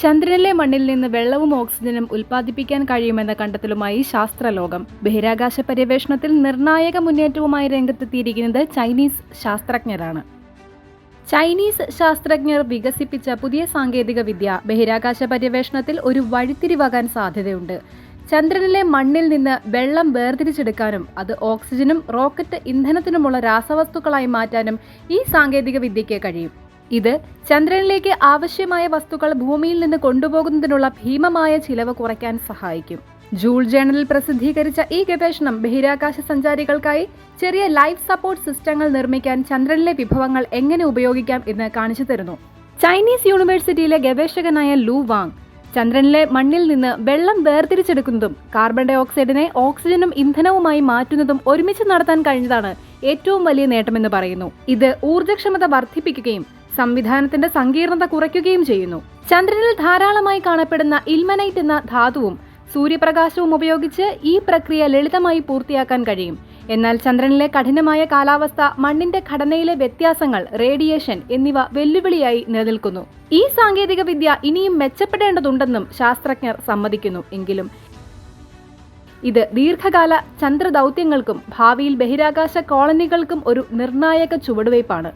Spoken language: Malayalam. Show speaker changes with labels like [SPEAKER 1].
[SPEAKER 1] ചന്ദ്രനിലെ മണ്ണിൽ നിന്ന് വെള്ളവും ഓക്സിജനും ഉൽപ്പാദിപ്പിക്കാൻ കഴിയുമെന്ന കണ്ടെത്തലുമായി ശാസ്ത്രലോകം. ബഹിരാകാശ പര്യവേഷണത്തിൽ നിർണായക മുന്നേറ്റവുമായി രംഗത്തെത്തിയിരിക്കുന്നത് ചൈനീസ് ശാസ്ത്രജ്ഞരാണ്. ചൈനീസ് ശാസ്ത്രജ്ഞർ വികസിപ്പിച്ച പുതിയ സാങ്കേതിക വിദ്യ ബഹിരാകാശ പര്യവേഷണത്തിൽ ഒരു വഴിത്തിരിവാകാൻ സാധ്യതയുണ്ട്. ചന്ദ്രനിലെ മണ്ണിൽ നിന്ന് വെള്ളം വേർതിരിച്ചെടുക്കാനും അത് ഓക്സിജനും റോക്കറ്റ് ഇന്ധനത്തിനുമുള്ള രാസവസ്തുക്കളായി മാറ്റാനും ഈ സാങ്കേതിക വിദ്യയ്ക്ക് കഴിയും. ഇത് ചന്ദ്രനിലേക്ക് ആവശ്യമായ വസ്തുക്കൾ ഭൂമിയിൽ നിന്ന് കൊണ്ടുപോകുന്നതിനുള്ള ഭീമമായ ചിലവ് കുറയ്ക്കാൻ സഹായിക്കും. ജൂൾ ജേണലിൽ പ്രസിദ്ധീകരിച്ച ഈ ഗവേഷണം ബഹിരാകാശ സഞ്ചാരികൾക്കായി ചെറിയ ലൈഫ് സപ്പോർട്ട് സിസ്റ്റങ്ങൾ നിർമ്മിക്കാൻ ചന്ദ്രനിലെ വിഭവങ്ങൾ എങ്ങനെ ഉപയോഗിക്കാം എന്ന് കാണിച്ചു തരുന്നു. ചൈനീസ് യൂണിവേഴ്സിറ്റിയിലെ ഗവേഷകനായ ലൂ വാങ് ചന്ദ്രനിലെ മണ്ണിൽ നിന്ന് വെള്ളം വേർതിരിച്ചെടുക്കുന്നതും കാർബൺ ഡൈ ഓക്സൈഡിനെ ഓക്സിജനും ഇന്ധനവുമായി മാറ്റുന്നതും ഒരുമിച്ച് നടത്താൻ കഴിഞ്ഞതാണ് ഏറ്റവും വലിയ നേട്ടമെന്ന് പറയുന്നു. ഇത് ഊർജക്ഷമത വർദ്ധിപ്പിക്കുകയും സംവിധാനത്തിന്റെ സങ്കീർണത കുറയ്ക്കുകയും ചെയ്യുന്നു. ചന്ദ്രനിൽ ധാരാളമായി കാണപ്പെടുന്ന ഇൽമനൈറ്റ് എന്ന ധാതുവും സൂര്യപ്രകാശവും ഉപയോഗിച്ച് ഈ പ്രക്രിയ ലളിതമായി പൂർത്തിയാക്കാൻ കഴിയും. എന്നാൽ ചന്ദ്രനിലെ കഠിനമായ കാലാവസ്ഥ മണ്ണിന്റെ ഘടനയിലെ വ്യത്യാസങ്ങൾ റേഡിയേഷൻ എന്നിവ വെല്ലുവിളിയായി നിലനിൽക്കുന്നു. ഈ സാങ്കേതിക വിദ്യ ഇനിയും മെച്ചപ്പെടേണ്ടതുണ്ടെന്നും ശാസ്ത്രജ്ഞർ സമ്മതിക്കുന്നു. എങ്കിലും ഇത് ദീർഘകാല ചന്ദ്രദൗത്യങ്ങൾക്കും ഭാവിയിൽ ബഹിരാകാശ കോളനികൾക്കും ഒരു നിർണായക ചുവടുവയ്പ്പാണ്.